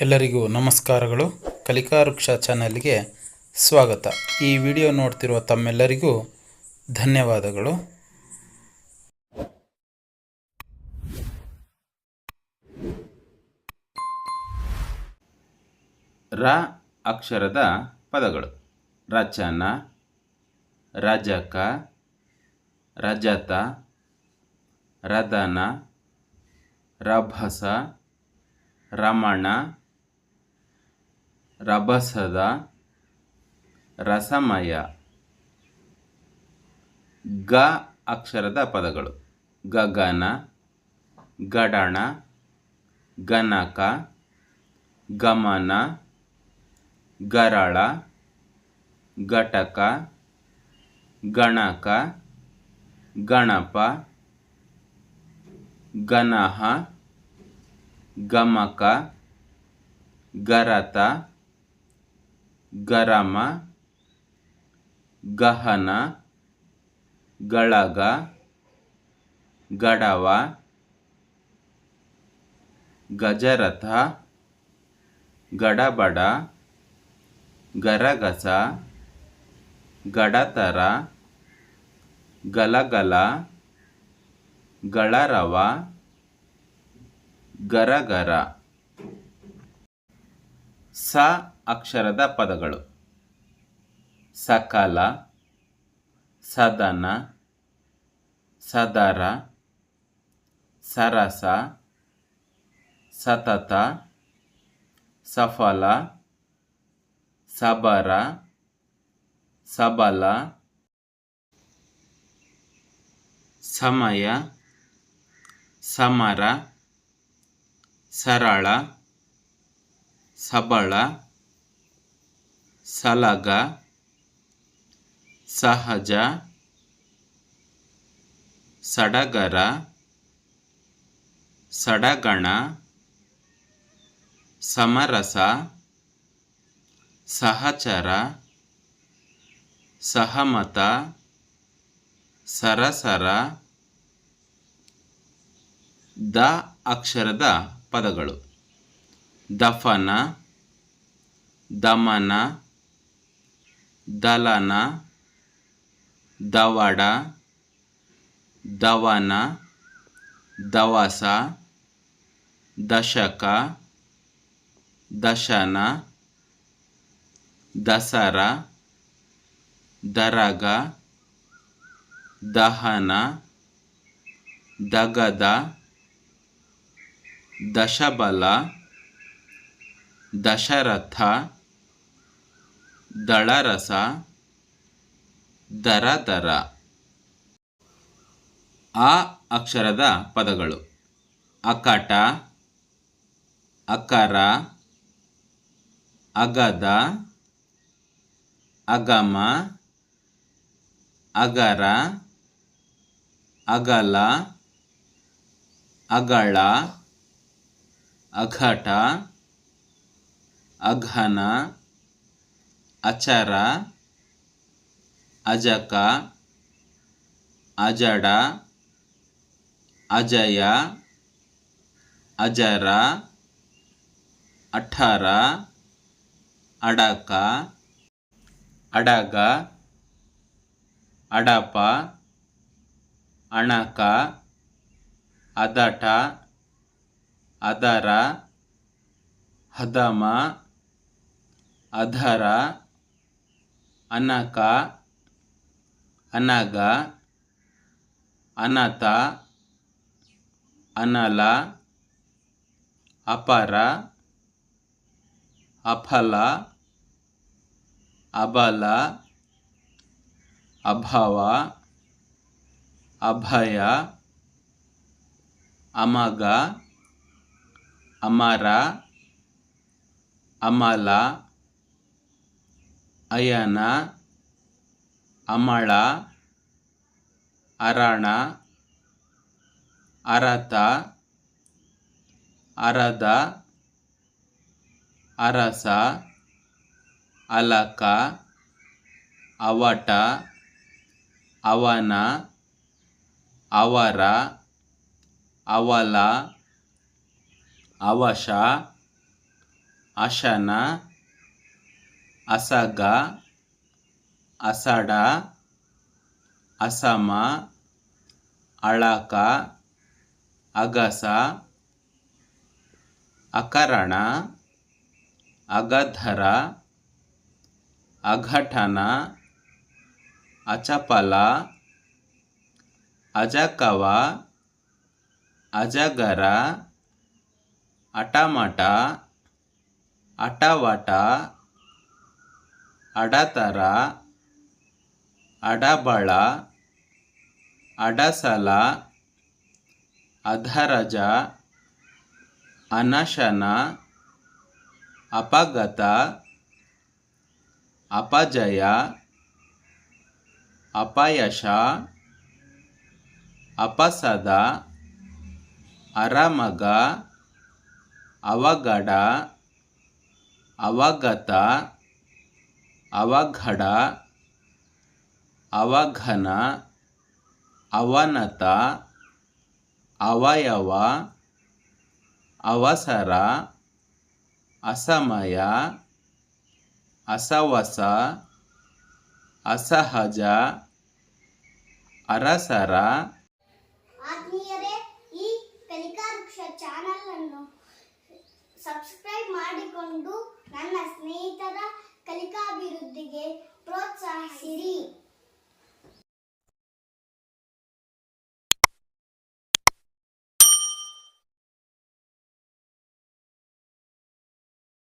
ಎಲ್ಲರಿಗೂ ನಮಸ್ಕಾರಗಳು. ಕಲಿಕಾ ವೃಕ್ಷ ಚಾನಲ್ಗೆ ಸ್ವಾಗತ. ಈ ವಿಡಿಯೋ ನೋಡ್ತಿರುವ ತಮ್ಮೆಲ್ಲರಿಗೂ ಧನ್ಯವಾದಗಳು. ರ ಅಕ್ಷರದ ಪದಗಳು. ರಚನ ರಜಕ ರಜತ ರದನ ರಭಸ ರಮಣ ರಭಸದ ರಸಮಯ ಗ ಅಕ್ಷರದ ಪದಗಳು. ಗಗನ, ಗಡಣ, ಗನಕ, ಗಮನ, ಗರಳ, ಘಟಕ, ಗಣಕ, ಗಣಪ, ಗನಹ, ಗಮಕ, ಗರತ ಗರಮ ಗಹನ ಗಳಗ ಗಡವ ಗಜರಥ ಗಡಬಡ ಗರಗಸ ಗಡತರ ಗಲಗಲ ಗಳರವ ಗರಗರ. ಸ ಅಕ್ಷರದ ಪದಗಳು. ಸಕಲ ಸದನ ಸದರ ಸರಸ ಸತತ ಸಫಲ ಸಬರ ಸಬಲ ಸಮಯ ಸಮರ ಸರಳ ಸಬಳ ಸಲಗ ಸಹಜ ಸಡಗರ ಸಡಗಣ ಸಮರಸ ಸಹಚರ ಸಹಮತ ಸರಸರ ದ ಅಕ್ಷರದ ಪದಗಳು. ದಫನ ದಮನ ದಲನ ದವಡ ದವನ ದವಸ ದಶಕ ದಶನ ದಸರ ದರಗ ದಹನ ದಗದ ದಶಬಲ ದಶರಥ ದಳರಸ ದರದರ. ಆ ಅಕ್ಷರದ ಪದಗಳು. ಅಕಟ ಅಕರ ಅಗದ ಅಗಮ ಅಗರ ಅಗಲ ಅಗಳ ಅಘಟ ಅಘನ. ಅಚರ ಅಜಕ ಅಜಡ ಅಜಯ ಅಜರ ಅಠರ ಅಡಕ ಅಡಗ ಅಡಪ ಅಣಕ ಅದಟ ಅದರ ಹದಮ ಅಧರ ಅನಕ ಅನಗ ಅನತ ಅನಲ ಅಪರ ಅಫಲ ಅಬಲ ಅಭವ ಅಭಯ ಅಮಗ ಅಮರ ಅಮಲ ಅಯನ ಅಮಳ ಅರಣ ಅರತ ಅರದ ಅರಸ ಅಲಕ ಅವಟ ಅವನ ಅವರ ಅವಲ ಅವಶ ಅಶನ ಅಸಗ ಅಸಡ ಅಸಮ ಅಳಕ ಅಗಸ ಅಕರಣ ಅಗಧರ ಅಘಟನ ಅಚಪಲ ಅಜಕವ ಅಜಗರ ಅಟಮಟ ಅಟವಟ ಅಡತರ ಅಡಬಳ ಅಡಸಲ ಅಧರಜ ಅನಶನ ಅಪಗತ ಅಪಜಯ ಅಪಯಶ ಅಪಸದ ಅರಮಗ ಅವಗಡ ಅವಗತ ಅವಘಡ, ಅವಘನ, ಅವನತ, ಅವಯವ, ಅವಸರ, ಅಸಮಯ, ಅಸವಸ, ಅಸಹಜ, ಅರಸರ. ಆತ್ಮೀಯರೇ, ಈ ಕಲಿಕಾ ವೃಕ್ಷ ಚಾನಲ್ ಅನ್ನು ಸಬ್ಸ್ಕ್ರೈಬ್ ಮಾಡಿಕೊಂಡು ನನ್ನ ಸ್ನೇಹಿತರ ಕಲಿಕಾಭಿವೃದ್ಧಿಗೆ